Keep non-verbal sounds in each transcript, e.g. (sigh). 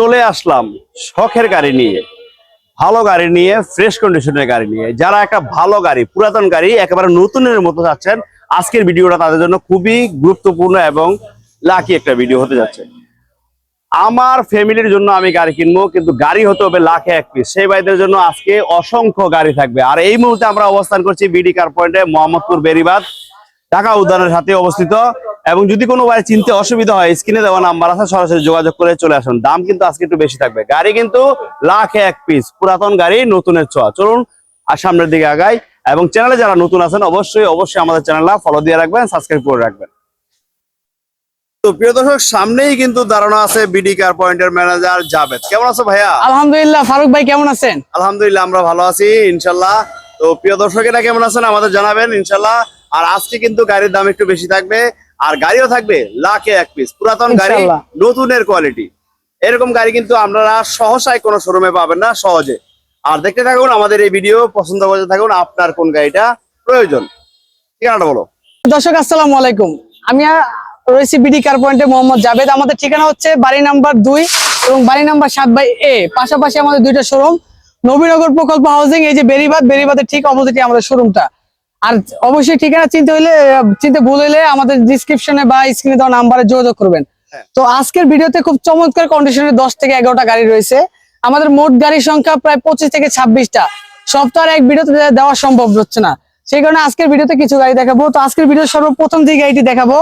চলে আসলাম শখের গাড়ি নিয়ে, ভালো গাড়ি নিয়ে ফ্রেশ কন্ডিশনের গাড়ি নিয়ে। যারা একটা ভালো গাড়ি, পুরাতন গাড়ি, একেবারে নতুনের মতো যাচ্ছেন আজকের ভিডিওটা তাদের জন্য খুবই গুরুত্বপূর্ণ এবং লাকি একটা ভিডিও হতে যাচ্ছে। আমার ফ্যামিলির জন্য আমি গাড়ি কিনবো, কিন্তু গাড়ি হতে হবে লাখে এক পিস সেই ভাইদের জন্য আজকে অসংখ্য গাড়ি থাকবে। আর এই মুহূর্তে আমরা অবস্থান করছি বিডি কার পয়েন্টে মোহাম্মদপুর বেরিবাদ ঢাকা উদ্যানের সাথে অবস্থিত এবং যদি কোনো ভাই চিনতে অসুবিধা হয় স্ক্রিনে দেওয়া নাম্বার আছে সরাসরি যোগাযোগ করে চলে আসুন। দাম কিন্তু আজকে একটু বেশি থাকবে। গাড়ি কিন্তু লাখে এক পিস পুরাতন গাড়ি নতুনের ছোঁয়া। চলুন আর সামনের দিকে আগাই এবং চ্যানেলে যারা নতুন আছেন অবশ্যই অবশ্যই আমাদের চ্যানেলটা ফলো দিয়ে রাখবেন সাবস্ক্রাইব করে রাখবেন। তো প্রিয় দর্শক সামনেই কিন্তু দাঁড়ানো আছে বিডি কার পয়েন্টের ম্যানেজার জাভেদ। কেমন আছো ভাইয়া? আলহামদুলিল্লাহ ফারুক ভাই কেমন আছেন? আলহামদুলিল্লাহ আমরা ভালো আছি ইনশাল্লাহ। তো প্রিয় দর্শকেরা কেমন আছেন আমাদের জানাবেন ইনশাল্লাহ। আর আজকে কিন্তু গাড়ির দাম একটু বেশি থাকবে। আর গাড়িও থাকবে লাখে এক পিস পুরাতন গাড়ি নতুনের কোয়ালিটি এরকম গাড়ি কিন্তু আপনারা সহসায় কোনো শোরুমে পাবেন না সহজে। আর দেখতে থাকুন আমাদের এই ভিডিও পছন্দ করতে থাকুন আপনার কোন গাড়িটা প্রয়োজন। ঠিকানাটা বলো? দর্শক আসসালামু আলাইকুম। আমি রয়েছি বিডি কার পয়েন্টে মোহাম্মদ জাভেদ। আমাদের ঠিকানা হচ্ছে বাড়ি নাম্বার দুই এবং বাড়ি নাম্বার সাত বাই এ। পাশাপাশি আমাদের দুইটা শোরুম নবীনগর প্রকল্প হাউজিং এই যে বেরিবাদ বেরিবাদের ঠিক অপোজিটে আমাদের শোরুমটা আর অবশ্যই ঠিকানা চিনতে হইলে চিনতে ভুল হইলে আমাদের ডিসক্রিপশনে বা স্ক্রিনে দেওয়া নাম্বারে যোগাযোগ করবেন। হ্যাঁ। তো আজকের ভিডিওতে খুব চমৎকার কন্ডিশনে দশ থেকে এগারোটা গাড়ি রয়েছে। আমাদের মোট গাড়ির সংখ্যা প্রায় পঁচিশ থেকে ছাব্বিশটা। আর এক ভিডিওতে দেওয়া সম্ভব হচ্ছে না। সেই কারণে আজকের ভিডিওতে কিছু গাড়ি দেখাবো। তো আজকের ভিডিও সর্বপ্রথম যে গাড়িটি দেখাবো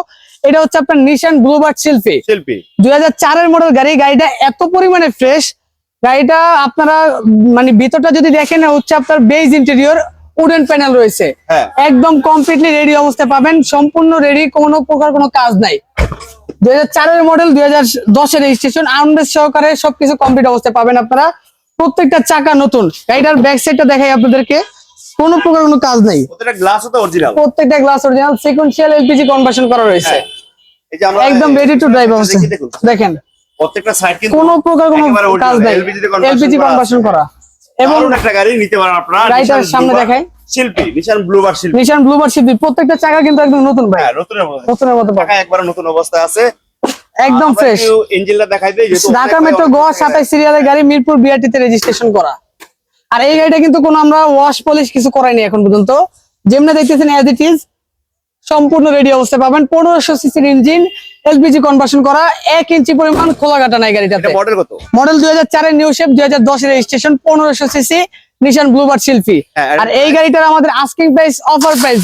এটা হচ্ছে আপনার নিশান ব্লুবার্ড শিল্পী শিল্পী দুই হাজার চারের মডেল গাড়ি গাড়িটা এত পরিমাণে ফ্রেশ গাড়িটা আপনারা মানে ভিতরটা যদি দেখেন হচ্ছে আপনার বেজ ইন্টেরিয়র উডেন প্যানেল রয়েছে। হ্যাঁ। একদম কমপ্লিটলি রেডি অবস্থায় পাবেন সম্পূর্ণ রেডি কোনো প্রকার কোনো কাজ নাই। দুই হাজার চারের মডেল দুই হাজার দশের রেজিস্ট্রেশন আউন্ডেস সহকারে সবকিছু কমপ্লিট অবস্থায় পাবেন আপনারা। প্রত্যেকটা চাকা নতুন। গাড়িটার ব্যাক সাইডটা দেখাই আপনাদেরকে। কোনো প্রকার কোনো কাজ নাই। প্রত্যেকটা গ্লাস তো অরিজিনাল প্রত্যেকটা glass original sequential LPG conversion করা রয়েছে। এই যে আমরা একদম রেডি টু ড্রাইভ অবস্থা। দেখেন। প্রত্যেকটা সাইড কিন্তু কোনো প্রকার কোনো কাজ নাই। এলপিজি কনভার্সন করা। এবং একটা গাড়ি নিতে পারেন আপনারা সামনে দেখাই। শিল্পী নিশান ব্লুবার শিল্পী। নিশান ব্লুবার শিপি প্রত্যেকটা চাকা কিন্তু একদম নতুন ভাই। হ্যাঁ নতুনের মধ্যে নতুনের মতো পাবেন। একবার নতুন অবস্থায় আছে। একদম ফ্রেশ ইঞ্জিনটা দেখাই দেই ঢাকা মেট্রো সিরিয়ালের গাড়ি মিরপুর বিআরটিতে রেজিস্ট্রেশন করা। আর এই গাড়িটা কিন্তু কোনো আমরা ওয়াশ পলিশ কিছু করাইনি এখন পর্যন্ত। যেমনি দেখতেছেন অ্যাজ ইট ইজ সম্পূর্ণ রেডি অবস্থায় পাবেন। পনেরোশো সিসির ইঞ্জিন এলপিজি কনভার্সন করা এক ইঞ্চি পরিমাণ খোলা কাটা নাই গাড়িটাতে এটা মডেল কত? মডেল দুই হাজার চারের নিউ শেপ দুই হাজার দশের রেজিস্ট্রেশন পনেরোশো সিসি নিশান ব্লুবার শিল্পী আর- এই গাড়িটার আমাদের আস্কিং প্রাইস অফার প্রাইস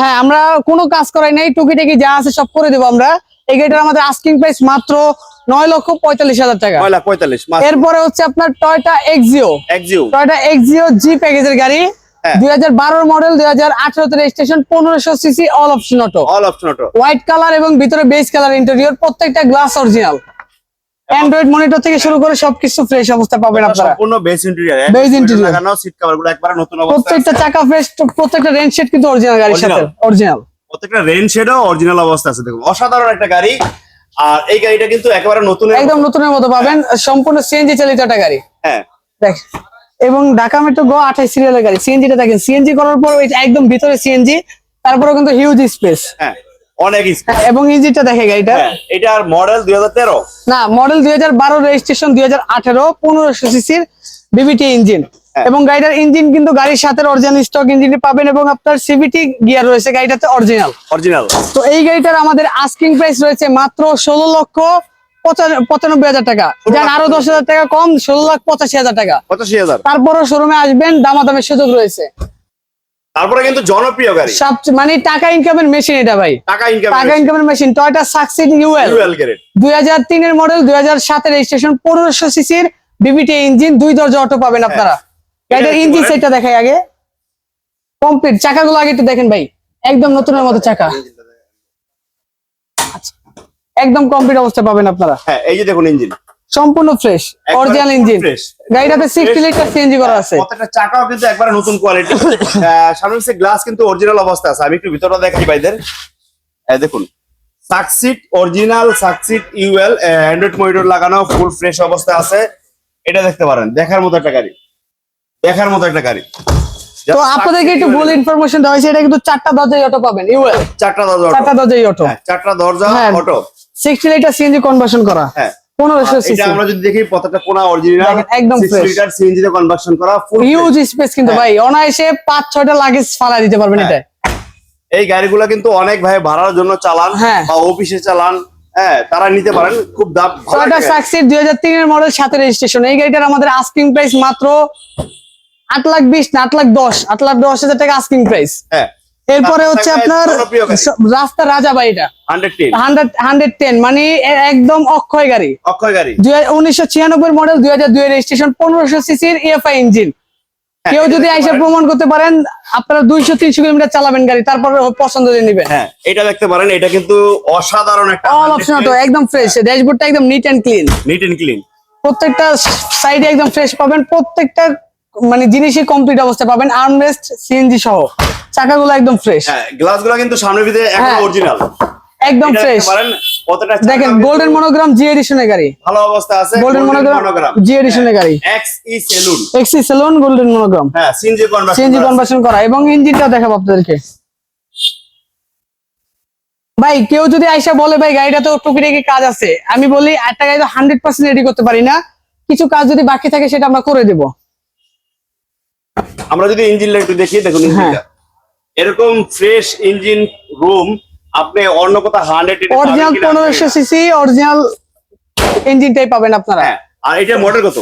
হ্যাঁ আমরা কোনো কাজ করাই নাই টুকিটাকি যা আছে সব করে দেবো আমরা। এই গাড়িটার আমাদের আস্কিং প্রাইস মাত্র নয় লক্ষ পঁয়তাল্লিশ হাজার টাকা। 9 লাখ 45 মাস এরপরে হচ্ছে আপনার Toyota Axio Axio Toyota Axio G প্যাকেজের গাড়ি। দুই হাজার বারোর মডেল দুই হাজার আঠারোতে রেজিস্ট্রেশন পনেরোশো CC all option auto all option auto white colour এবং ভিতরে বেস কালার ইন্টেরিয়র প্রত্যেকটা গ্লাস অরিজিনাল অ্যান্ড্রয়েড মনিটর থেকে শুরু করে সবকিছু ফ্রেশ অবস্থা পাবেন আপনারা। সম্পূর্ণ বেস ইন্টেরিয়র। লাগানো সিট কভারগুলো একবার নতুন প্রত্যেকটা চাকা ফ্রেশ প্রত্যেকটা রেঞ্জ কিন্তু অরিজিনাল গাড়ির সাথে অরিজিনাল প্রত্যেকটা রেন শেডও অরিজিনাল অবস্থা আছে দেখুন। অসাধারণ একটা গাড়ি। আর এই গাড়িটা কিন্তু একেবারে নতুন একদম নতুনের মতো পাবেন। সম্পূর্ণ সিএনজি চালিত একটা গাড়ি। হ্যাঁ। দেখ এবং ঢাকা মেট্রো গো আঠাশ সিরিয়ালের গাড়ি। সিএনজিটা দেখেন সিএনজি করার পর একদম ভিতরে সিএনজি তারপরে কিন্তু হিউজ স্পেস হ্যাঁ অনেক এবং ইঞ্জিনটা দেখে গাড়িটা। হ্যাঁ এটার মডেল 2013 না মডেল দুই হাজার বারো রেজিস্ট্রেশন দুই হাজার আঠেরো পনেরোশো সিসির বিবিটি ইঞ্জিন। এবং গাড়িটার ইঞ্জিন কিন্তু গাড়ির সাথে অরিজিনাল স্টক ইঞ্জিন পাবেন এবং আপনার সিবিটি গিয়ার রয়েছে গাড়িটাতে অরিজিনাল অরিজিনাল তো এই গাড়িটার আমাদের আস্কিং প্রাইস রয়েছে মাত্র ষোলো লক্ষ পঁচানব্বই হাজার টাকা। যান আরও দশ হাজার টাকা কম ষোলো লাখ পঁচাশি হাজার টাকা। 85000 তারপরও শোরুমে আসবেন দামাদামের সুযোগ রয়েছে। তারপরে কিন্তু জনপ্রিয় গাড়ি। সবচেয়ে মানে টাকা ইনকামের মেশিন এটা ভাই। টাকা ইনকাম টাকা ইনকামের machine Toyota Succeed UL dual grade দুই হাজার তিনের মডেল দুই হাজার সাতের রেজিস্ট্রেশন পনেরোশো সিসির বিবিটি ইঞ্জিন দুই দরজা অটো পাবেন আপনারা। গাড়িটার কি ইঞ্জিন? সেটটা দেখাই আগে। কমপ্লিট চাকাগুলো আগে একটু দেখেন ভাই। একদম নতুনের মতো চাকা। একদম কমপ্লিট অবস্থা পাবেন আপনারা। হ্যাঁ এই যে দেখুন ইঞ্জিন সম্পূর্ণ ফ্রেশ অরিজিনাল ইঞ্জিন গাড়িটাতে সিক্সটি লিটার সিএনজি করা আছে। প্রত্যেকটা চাকাও কিন্তু একবারে নতুন কোয়ালিটি (laughs) সামনে সে গ্লাস কিন্তু অরিজিনাল অবস্থা আছে। আমি একটু ভিতরটা দেখাই ভাইদের। এই দেখুন Succeed original Succeed UL Android monitor লাগানো ফুল ফ্রেশ অবস্থা আছে। এটা দেখতে পারেন দেখার মতো একটা গাড়ি। দেখার মতো একটা গাড়ি। তো আপনাদেরকে একটু ভুল ইনফরমেশন দেওয়া হয়েছে এটা কিন্তু চারটা দরজায় অটো পাবেন ইউএল চারটা দরজা চারটা। দরজায় অটো হ্যাঁ, চারটা দরজা হ্যাঁ। Auto sixty litre CNG conversion করা। হ্যাঁ। পনেরোশো এটা সিসি আমরা যদি দেখি প্রত্যেকটা কোনা অরিজিনাল একদম। লিটার সিএনজি তে কনভার্সন করা ফুল হিউজ স্পেস কিন্তু হ্যাঁ। ভাই অনায়াসে পাঁচ ছয়টা লাগেজ ফালা দিতে পারবেন হ্যাঁ। এটা এই গাড়িগুলো কিন্তু অনেক ভাই ভাড়ার জন্য চালান হ্যাঁ। বা অফিসে চালান হ্যাঁ তারা নিতে পারেন খুব দাম টয়োটা মডেল সাথে রেজিস্ট্রেশন এই গাড়িটার আমাদের আস্কিং প্রাইস মাত্র আট লাখ বিশ না আট লাখ দশ আট লাখ দশ হাজার টাকা আস্কিং প্রাইস হ্যাঁ। এরপরে হচ্ছে আপনার রাস্তা রাজা বাড়িটা hundred ten. Hundred hundred ten মানে একদম অক্ষয় গাড়ি। অক্ষয় গাড়ি। উনিশশো ছিয়ানব্বই মডেল দুই হাজার দুই রেজিস্ট্রেশন পনেরোশো সিসির ইএফআই ইঞ্জিন হ্যাঁ, কেউ যদি আইসা প্রমাণ করতে পারেন আপনারা দুইশো তিনশো কিলোমিটার চালাবেন গাড়ি তারপর পছন্দ করে নিবেন হ্যাঁ এটা দেখতে পারেন এটা কিন্তু অসাধারণ একটা অল অপশন অটো একদম ফ্রেশ ড্যাশবোর্ডটা একদম neat and clean neat and clean প্রত্যেকটা সাইডে একদম ফ্রেশ পাবেন প্রত্যেকটা মানে জিনিসই কমপ্লিট অবস্থায় পাবেন আর্মরেস্ট সিএনজি সহ। চাকাগুলো একদম ফ্রেশ হ্যাঁ গ্লাসগুলো কিন্তু সামনে ভিতরে একদম হ্যাঁ। অরিজিনাল একদম ফ্রেশ দেখেন গোল্ডেন মনোগ্রাম জি এডিশনের গাড়ি। ভালো অবস্থা আছে গোল্ডেন মনোগ্রাম জি এডিশনের গাড়ি। X E saloon Axio saloon golden monogram হ্যাঁ সিএনজি কনভার্সন সিএনজি কনভার্সন করা এবং ইঞ্জিনটা দেখাবো আপনাদেরকে। ভাই কেউ যদি আইসা বলে ভাই গাড়িটা তো টুকিটাকি কাজ আছে। আমি বলি একটা গাড়ি তো হান্ড্রেড পার্সেন্ট রেডি করতে পারি না। কিছু কাজ যদি বাকি থাকে সেটা আমরা করে দেবো। আমরা যদি ইঞ্জিনটা একটু দেখি দেখুন হ্যাঁ। ইঞ্জিনটা এরকম ফ্রেশ ইঞ্জিন রুম আপনি অন্য কোথাও হান্ড্রেড অরিজিনাল পনেরোশো সিসি অরিজিনাল ইঞ্জিনটাই পাবেন আপনারা। হ্যাঁ আর এটা মডেল কত?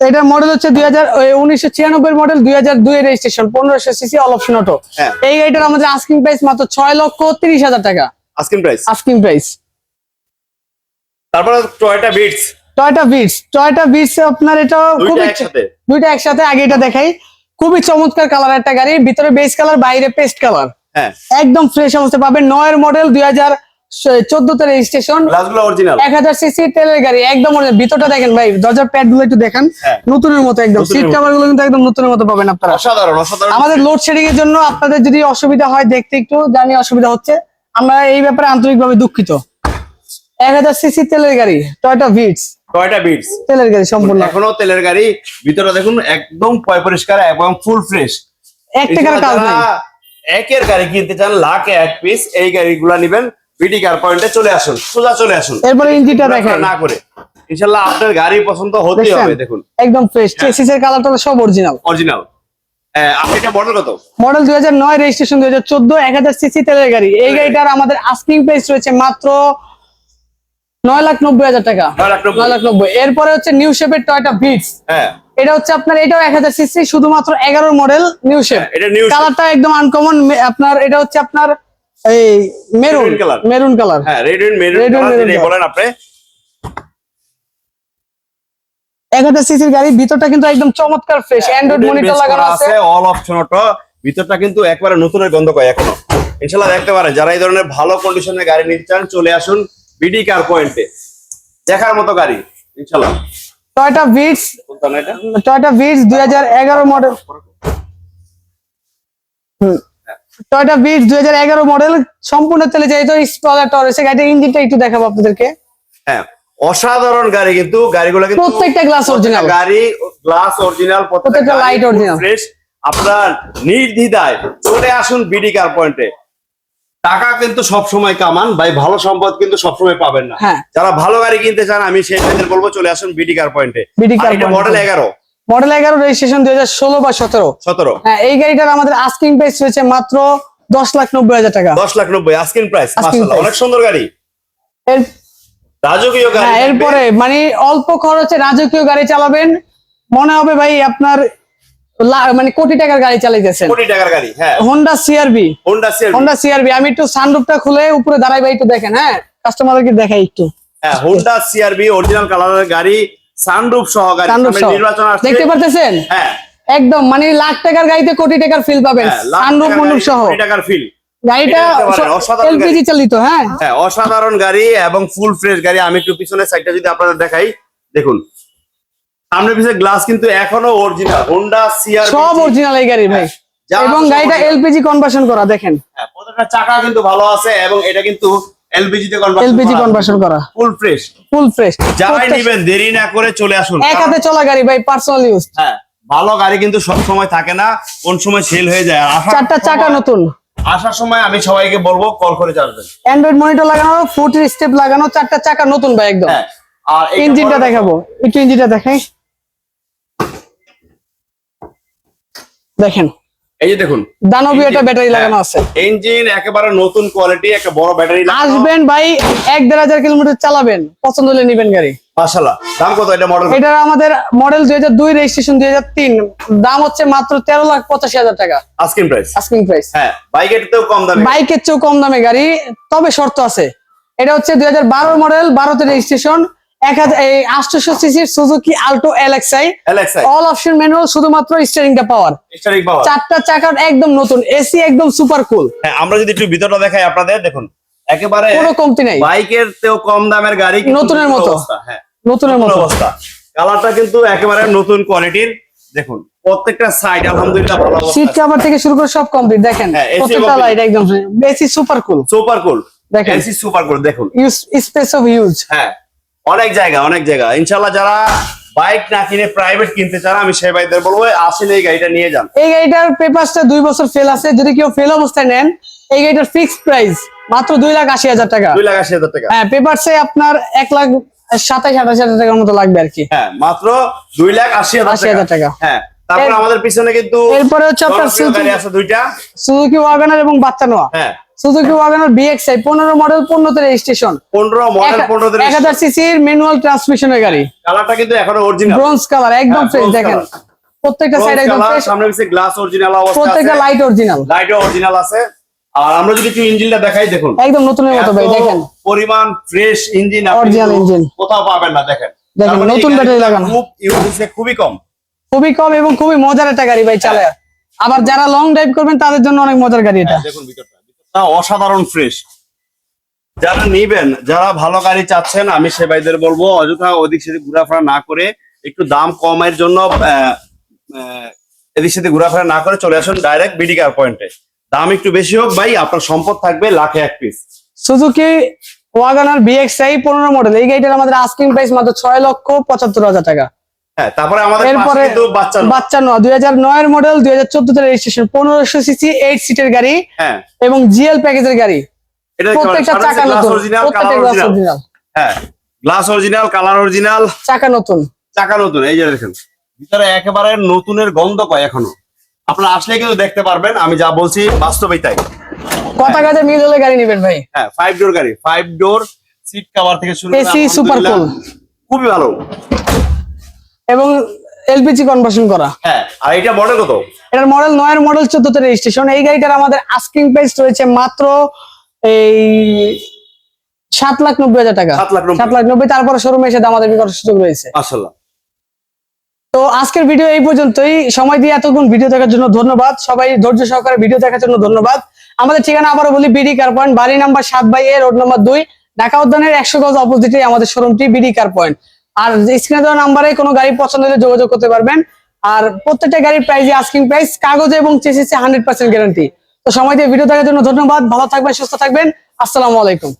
এটার মডেল হচ্ছে দুই হাজার উনিশশো ছিয়ানব্বই মডেল দুই হাজার দুই রেজিস্ট্রেশন পনেরোশো সিসি অল অপশন অটো। এই গাড়িটার আমাদের আস্কিং প্রাইস মাত্র ছয় লক্ষ তিরিশ হাজার টাকা। আস্কিং প্রাইস আস্কিং প্রাইস তারপরে Toyota Vitz Toyota Vitz Toyota Vitz আপনার এটা একসাথে? দুইটা একসাথে আগে এটা দেখাই। খুবই চমৎকার কালার একটা গাড়ি ভিতরে বেস কালার বাইরে পেস্ট কালার হ্যাঁ। একদম ফ্রেশ অবস্থা পাবেন নয়ের মডেল দুই হাজার চোদ্দতে রেজিস্ট্রেশন এক হাজার সিসি তেলের গাড়ি একদম। ভিতরটা দেখেন ভাই দরজার প্যাডগুলো একটু দেখেন। হ্যাঁ। নতুনের মতো একদম। সিট। কাভারগুলো কিন্তু একদম নতুনের মতো পাবেন আপনারা। আমাদের লোডশেডিং এর জন্য আপনাদের যদি অসুবিধা হয় দেখতে একটু জানি অসুবিধা হচ্ছে। আমরা এই ব্যাপারে আন্তরিকভাবে দুঃখিত। এক হাজার সিসি তেলের গাড়ি টয়টা ভিটস টয়োটা বিটস তেলের গাড়ি সম্পূর্ণ। এখনও তেলের গাড়ি ভিতরে দেখুন একদম পয় পরিষ্কার এবং ফুল ফ্রেশ এক টাকার কাজ নেই। একের গাড়ি কিনতে চান লাখ এক পিস এই গাড়িগুলা নিবেন বিডি কার পয়েন্টে চলে আসুন সোজা চলে আসুন। এরপরে ইঞ্জিনটা দেখেন। না করে ইনশাল্লাহ আপনার গাড়ি পছন্দ হতেই হবে দেখুন। একদম ফ্রেশ হ্যাঁ। চেসিস এর কালার টালার সব অরিজিনাল অরিজিনাল আপনি এটা মডেল কত? মডেল দুই হাজার নয় রেজিস্ট্রেশন দুই হাজার চোদ্দ এক হাজার সিসি তেলের গাড়ি। এই গাড়িটার আমাদের আস্কিং প্রাইস রয়েছে মাত্র নয় লাখ নব্বই হাজার টাকা। নয় লাখ নব্বই। এরপরে হচ্ছে নিউ শেপের টয়টা ভিটস হ্যাঁ। এটা হচ্ছে আপনার এটাও এক হাজার সিসি শুধুমাত্র এগারোর মডেল নিউ শেপ কালারটা একদম আনকমন আপনার এটা হচ্ছে আপনার এই মেরুন কালার হ্যাঁ রেড এন্ড মেরুন কালার। বলেন আপনি। এক হাজার সিসির গাড়ি ভিতরটা কিন্তু একদম চমৎকার ফ্রেশ অ্যান্ড্রয়েড মনিটর লাগানো আছে। অল অপশন অটো ভিতরটা কিন্তু একবারে নতুনের গন্ধ কয় এখনও। দেখতে পারেন যারা এই ধরনের ভালো কন্ডিশনের গাড়ি নিতে চান চলে আসুন বিডি কার পয়েন্টে দেখার মতো গাড়ি ইনশাল্লাহ টয়টা ভিটস টয়টা ভিটস দুই হাজার এগারো মডেল টয়টা ভিটস দুই হাজার এগারো মডেল সম্পূর্ণ চলে তেলে চাইতো স্পলার টরেছে গাড়ির ইঞ্জিনটা একটু দেখাবো আপনাদেরকে। হ্যাঁ অসাধারণ গাড়ি কিন্তু। গাড়িগুলো কিন্তু প্রত্যেকটা গ্লাস অরিজিনাল গাড়ি গ্লাস অরিজিনাল প্রত্যেকটা লাইট অরিজিনাল ফ্রেশ আপনার নির্দ্বিধায় চলে আসুন বিডি কার পয়েন্টে টাকা কিন্তু সব সময় কামান ভাই ভালো সম্পদ কিন্তু সব সময় পাবেন না। হ্যাঁ। যারা ভালো গাড়ি কিনতে চান আমি সেই বলব চলে আসুন বিডি কার পয়েন্টে মডেল এগারো। মডেল এগারো রেজিস্ট্রেশন দুই হাজার ষোলো বা সতেরো। সতেরো। হ্যাঁ এই গাড়িটার আমাদের আস্কিং প্রাইস রয়েছে মাত্র দশ লাখ নব্বই হাজার টাকা। দশ লাখ নব্বই আস্কিং প্রাইস অনেক সুন্দর গাড়ি। এর রাজকীয় গাড়ি হ্যাঁ এরপরে মানে অল্প খরচে রাজকীয় গাড়ি চালাবেন। মনে হবে ভাই আপনার মানে কোটি টাকার গাড়ি চালাইতেছেন। কোটি টাকার গাড়ি হ্যাঁ। Honda CRV Honda CR Honda CRV আমি একটু সানরুফটা খুলে উপরে দাঁড়াই ভাই একটু দেখেন হ্যাঁ? কাস্টমারকে দেখাই একটু। হ্যাঁ হোন্ডা সিআরবি অরিজিনাল কালারের গাড়ি সানরুফ সহ গাড়ি নির্বাচন আসছে। দেখতে পারতেছেন? হ্যাঁ। একদম মানে লাখ টাকার গাড়িতে কোটি টাকার ফিল পাবেন হ্যাঁ, সানরুফ টাকার সহ। কোটি টাকার ফিল গাড়িটা এলপিজি চালিত হ্যাঁ? হ্যাঁ অসাধারণ গাড়ি এবং ফুল ফ্রেশ গাড়ি। আমি একটু পিছনের সাইডটা যদি আপনাদের দেখাই দেখুন। সামনে পিছনে গ্লাস কিন্তু এখনও অরিজিনাল হোন্ডা সিআর সব অরিজিনাল এই গাড়ি ভাই। যা এবং গাড়িটা এলপিজি কনভার্সন করা দেখেন। হ্যাঁ, প্রত্যেকটা চাকা কিন্তু ভালো আছে এবং এটা কিন্তু এলপিজি তে এলপিজি কনভার্সন করা। ফুল ফ্রেশ ফুল ফ্রেশ যারাই নিবেন দেরি না করে চলে আসুন। এক হাতে চলা গাড়ি ভাই পার্সোনাল ইউজ হ্যাঁ ভালো গাড়ি কিন্তু সব সময় থাকে না কোন সময় সেল হয়ে যায়। চারটা চাকা নতুন। আসার সময় আমি সবাইকে বলব কল করে যাবেন অ্যান্ড্রয়েড মনিটর লাগানো ফুটের স্টেপ লাগানো চারটা চাকা নতুন ভাই একদম। হ্যাঁ আর ইঞ্জিনটা দেখাবো। একটু ইঞ্জিনটা দেখাই। দেখেন। এই যে দেখুন। দানবীয় একটা ব্যাটারি হ্যাঁ। লাগানো আছে। ইঞ্জিন একেবারে নতুন কোয়ালিটি একটা বড় ব্যাটারি আসবেন ভাই এক দেড় হাজার কিলোমিটার চালাবেন। পছন্দ হলে নিবেন গাড়ি। মাশাআল্লাহ। দাম কত এটা মডেল এটা আমাদের মডেল দুই হাজার দুই রেজিস্ট্রেশন দুই হাজার তিন। দাম হচ্ছে মাত্র তেরো লাখ পঁচাশি হাজার টাকা। আস্কিং প্রাইস আস্কিং প্রাইস হ্যাঁ বাইকের তেও কম দামে। বাইকের চেয়েও কম দামে গাড়ি তবে শর্ত আছে। এটা হচ্ছে দুই হাজার বারোর মডেল বারোতে রেজিস্ট্রেশন এক হাজার এই আটশোশো সিসির Suzuki Alto LXI. All option manual শুধুমাত্র স্টিয়ারিংটা পাওয়ার চারটা চাকার একদম নতুন এসি একদম সুপার কুল হ্যাঁ আমরা যদি একটু ভিতরটা দেখাই আপনাদের দেখুন একেবারে কোনো কমতি নাই। বাইকের তেও কম দামের গাড়ি নতুনের মতো। হ্যাঁ। নতুনের মতো। অবস্থা। কালারটা কিন্তু একেবারে নতুন কোয়ালিটির দেখুন প্রত্যেকটা সাইড আলহামদুলিল্লাহ ভালো সিট অবস্থা থেকে শুরু করে সব কমপ্লিট দেখেন। হ্যাঁ, প্রত্যেকটা লাইট একদম AC super cool super cool দেখেন। এসি সুপার কুল দেখুন। স্পেস অফ ইউজ হ্যাঁ। অনেক জায়গা অনেক জায়গা। ইনশাল্লাহ যারা বাইক না কিনে প্রাইভেট কিনতে চান আমি সেই ভাইদের বলব আসেন এই গাড়িটা নিয়ে যান। এই গাড়িটার পেপারসটা দুই বছর ফেল আছে যদি কেউ ফেল অবস্থায় নেন এই গাড়িটার ফিক্সড প্রাইস মাত্র দুই লাখ আশি হাজার টাকা। দুই লাখ আশি হাজার টাকা। হ্যাঁ পেপারসে আপনার এক লাখ সাতাইশ আঠাশ হাজার টাকার মতো লাগবে আর কি। হ্যাঁ মাত্র দুই লাখ আশি আশি হাজার টাকা। হ্যাঁ তারপর আমাদের পিছনে কিন্তু এরপরে হচ্ছে আপনার জনপ্রিয় আছে দুইটা। সুজুকি ওয়াগনার এবং বাচ্চা নোয়া। হ্যাঁ। সুজুকি ওয়াগনার বিএক্সআই পনেরো মডেল পনেরোতে রেজিস্ট্রেশন পনেরো মডেল পনেরো এক হাজার সিসির ম্যানুয়াল ট্রান্সমিশনের গাড়ি। কালারটা কিন্তু এখনও অরিজিনাল ব্রোঞ্জ কালার একদম হ্যাঁ, ফ্রেশ দেখেন। প্রত্যেকটা সাইড একদম ফ্রেশ সামনে পিছে গ্লাস অরিজিনাল অবস্থা প্রত্যেকটা লাইট অরিজিনাল লাইটও অরিজিনাল আছে। আর আমরা যদি একটু ইঞ্জিনটা দেখাই দেখুন। একদম নতুনের মতো ভাই দেখেন। পরিমাণ ফ্রেশ ইঞ্জিন Original engine। কোথাও পাবেন না দেখেন। দেখেন, মানে নতুন battery লাগানো। খুব ইউজ খুবই কম। খুবই কম এবং খুবই মজার একটা গাড়ি ভাই চালায়। আবার যারা লং ড্রাইভ করবেন তাদের জন্য অনেক মজার গাড়ি এটা। দেখুন ভিতরটা। ভিতরটা অসাধারণ ফ্রেশ যারা নিবেন, যারা ভালো গাড়ি চাচ্ছেন, আমি সে ভাইদের বলব, অযথা ওদিক সেদিক ঘোরাফেরা না করে, একটু দাম কমের জন্য এদিক সেদিক ঘোরাফেরা না করে চলে আসুন ডাইরেক্ট বিডি কার পয়েন্টে দাম একটু বেশি হোক ভাই, আপনার সম্পদ থাকবে লাখে এক পিস সুজুকি ওয়াগানার বিএক্সআই পনেরো মডেল এই গাড়িটার আমাদের আস্কিং প্রাইস মাত্র ছয় লক্ষ পঁচাত্তর হাজার টাকা। হ্যাঁ তারপরে আমাদের এরপরে বাচ্চা নয়। দুই হাজার নয়ের মডেল দুই হাজার চোদ্দতে রেজিস্ট্রেশন পনেরোশো সিসি এইট সিটের গাড়ি হ্যাঁ। এবং জিএল প্যাকেজের গাড়ি। এটা প্রত্যেকটা চাকা নতুন প্রত্যেকটা গ্লাস অরিজিনাল অরিজিনাল হ্যাঁ গ্লাস অরিজিনাল কালার অরিজিনাল চাকা নতুন। চাকা নতুন এই যে দেখেন। ভিতরে একেবারে নতুনের গন্ধ পায় এখনও। আপনারা আসলে কিন্তু দেখতে পারবেন আমি যা বলছি বাস্তবেই তাই। কথা কাজে মিল হলে গাড়ি নেবেন ভাই? হ্যাঁ ফাইভ ডোর গাড়ি ফাইভ ডোর সিট কভার থেকে শুরু super খুবই ভালো। এবং এলপিজি কনভার্সন করা। হ্যাঁ আর এটা মডেল কত? এটার মডেল নয়ের মডেল চোদ্দতে রেজিস্ট্রেশন এই গাড়িটার আমাদের আস্কিং প্রাইস রয়েছে মাত্র এই সাত লাখ নব্বই হাজার টাকা। সাত লাখ নব্বই। তারপরে শোরুমে এসে আমাদের বিকল্প সুযোগ রয়েছে। মাশাল্লাহ তো আজকের ভিডিও এই পর্যন্তই। সময় দিয়ে এতক্ষণ ভিডিও দেখার জন্য ধন্যবাদ। সবাই ধৈর্য সহকারে ভিডিও দেখার জন্য ধন্যবাদ। আমাদের ঠিকানা আবারও বলি বিডি কার পয়েন্ট বাড়ি নাম্বার সাত বাই এ রোড নাম্বার দুই ঢাকা উদ্যানের একশো গজ অপোজিটে আমাদের শোরুমটি বিডি কার পয়েন্ট আর স্ক্রিনে দেওয়া নাম্বারে কোনো গাড়ি পছন্দ হলে যোগাযোগ করতে পারবেন। আর প্রত্যেকটা গাড়ির প্রাইস আস্কিং প্রাইস কাগজে এবং চেসিসে হান্ড্রেড পার্সেন্ট গ্যারান্টি তো সময় দিয়ে ভিডিও দেখার জন্য ধন্যবাদ। ভালো থাকবেন, সুস্থ থাকবেন। আসসালামু আলাইকুম।